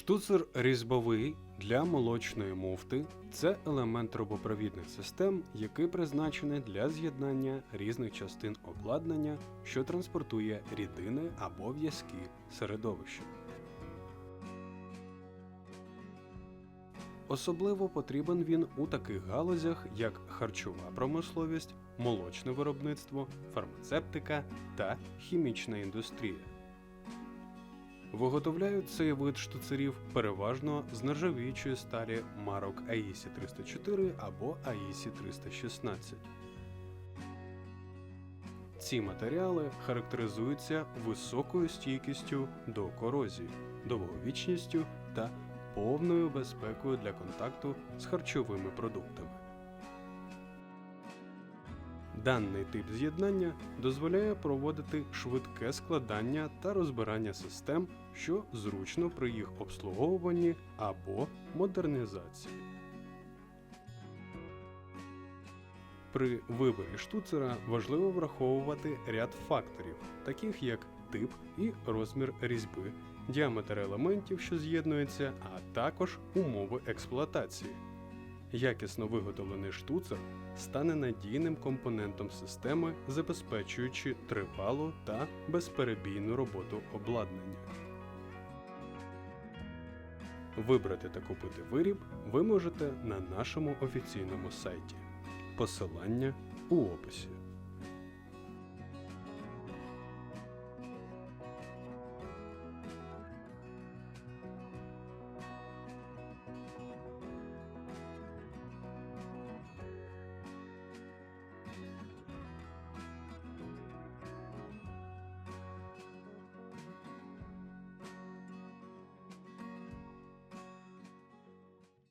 Штуцер різьбовий для молочної муфти це елемент трубопровідних систем, який призначений для з'єднання різних частин обладнання, що транспортує рідини або в'язки середовища. Особливо потрібен він у таких галузях, як харчова промисловість, молочне виробництво, фармацевтика та хімічна індустрія. Виготовляють цей вид штуцерів переважно з нержавіючої сталі марок AISI 304 або AISI 316. Ці матеріали характеризуються високою стійкістю до корозії, довговічністю та повною безпекою для контакту з харчовими продуктами. Даний тип з'єднання дозволяє проводити швидке складання та розбирання систем, що зручно при їх обслуговуванні або модернізації. При виборі штуцера важливо враховувати ряд факторів, таких як тип і розмір різьби, діаметр елементів, що з'єднуються, а також умови експлуатації. Якісно виготовлений штуцер стане надійним компонентом системи, забезпечуючи тривалу та безперебійну роботу обладнання. Вибрати та купити виріб ви можете на нашому офіційному сайті. Посилання у описі.